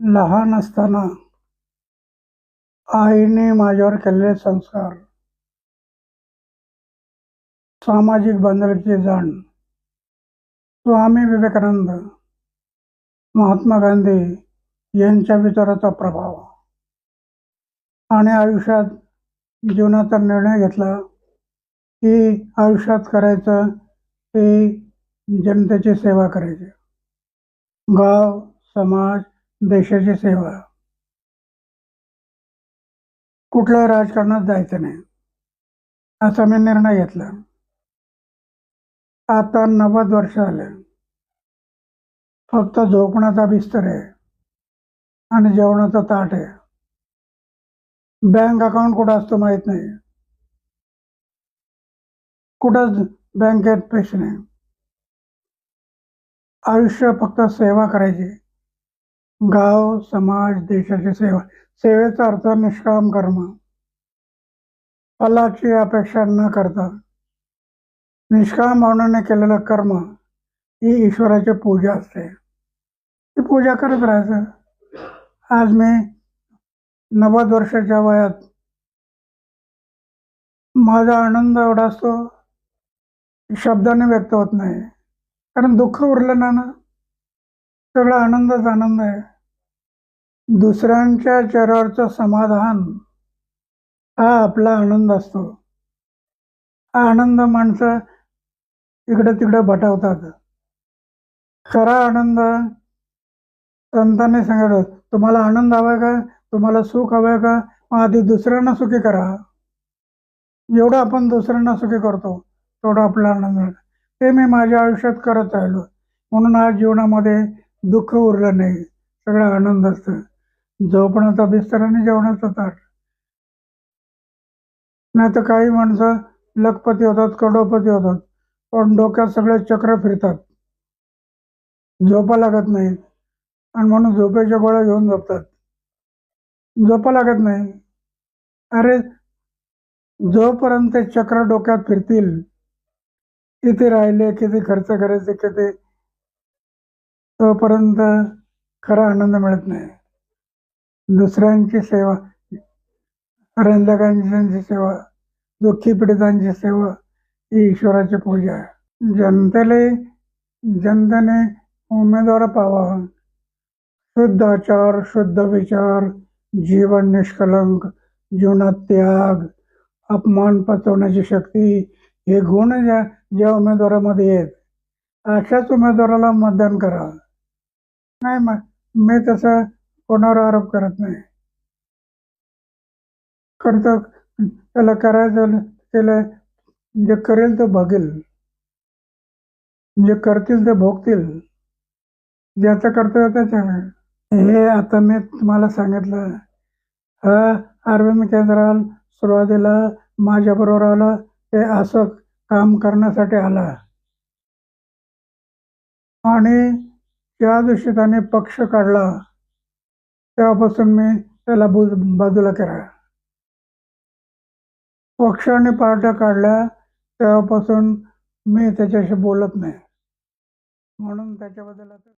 लहान असताना आईने माझ्यावर केलेले संस्कार सामाजिक बांधिलकीची जाण स्वामी विवेकानंद महात्मा गांधी यांच्या विचाराचा प्रभाव आणि आयुष्यात जीवनाचा निर्णय घेतला की आयुष्यात करायचं ते जनतेची सेवा करायची. गाव समाज देशाची सेवा. कुठल्याही राजकारणात जायचं नाही असा मी निर्णय घेतला. आता नव्वद वर्ष झाले. फक्त झोपण्याचा बिस्तर आहे आणि जेवणाचा ताट आहे. बँक अकाउंट कुठं असतो माहीत नाही. कुठंच बँकेत पैसे नाही. आयुष्य फक्त सेवा करायची. गाव समाज देशाची सेवा. सेवेचा अर्थ निष्काम कर्म. फलाची अपेक्षा न करता. निष्काम भावनाने केलेलं कर्म ही ईश्वराची पूजा असते. ती पूजा करत राहायचं. आज मी नव्वद वर्षाच्या वयात माझा आनंद एवढा असतो शब्दाने व्यक्त होत नाही. कारण दुःख उरलं ना ना सगळा आनंदच आनंद आहे. दुसऱ्यांच्या चेहऱ्यावरचं समाधान हा आपला आनंद असतो. हा आनंद माणसं इकडं तिकडं भटवतात खरा आनंद संतांनी सांगितलं तुम्हाला आनंद हवाय का? तुम्हाला सुख हवंय का? मग आधी दुसऱ्यांना सुखी करा. जेवढं आपण दुसऱ्यांना सुखी करतो. तेवढा आपला आनंद मिळतो. ते मी माझ्या आयुष्यात करत राहिलो. म्हणून आज जीवनामध्ये दुःख उरलं नाही. सगळं आनंद असतं. झोपण्याचा बिस्तर आणि जेवणाचं ताट नाही तर काही माणसं लखपती होतात करोडपती होतात पण डोक्यात सगळे चक्र फिरतात. झोपा लागत नाही. आणि म्हणून झोपेच्या गोळ्या घेऊन झोपतात. झोपा लागत नाही. अरे जोपर्यंत चक्र डोक्यात फिरतील किती राहिले किती खर्च करायचे किती तोपर्यंत खरा आनंद मिळत नाही. दुसऱ्यांची सेवा रंजकांची सेवा दुःखी पीडितांची सेवा ही ईश्वराची पूजा आहे. जनतेला जनतेने उमेदवार पावा. शुद्ध आचार शुद्ध विचार जीवन निष्कलंक जीवनात त्याग अपमान पचवण्याची शक्ती हे गुण ज्या ज्या उमेदवारामध्ये आहेत अशाच उमेदवाराला मतदान करा. नाही मग मी तसं कोणावर आरोप करत नाही. करतो त्याला करायचं त्याला जे करेल ते बघेल. जे करतील ते भोगतील. ज्याचं कर्तव्य त्याच्या हे आता मी तुम्हाला सांगितलं. हा अरविंद केंद्राल सुरुवातीला माझ्याबरोबर आला. ते असं काम करण्यासाठी आला. आणि त्या दिवशी त्याने पक्ष काढला. तेव्हापासून मी त्याला बुज बाजूला केला. पक्षाने पार्ट्या काढल्या तेव्हापासून मी त्याच्याशी बोलत नाही. म्हणून त्याच्याबद्दल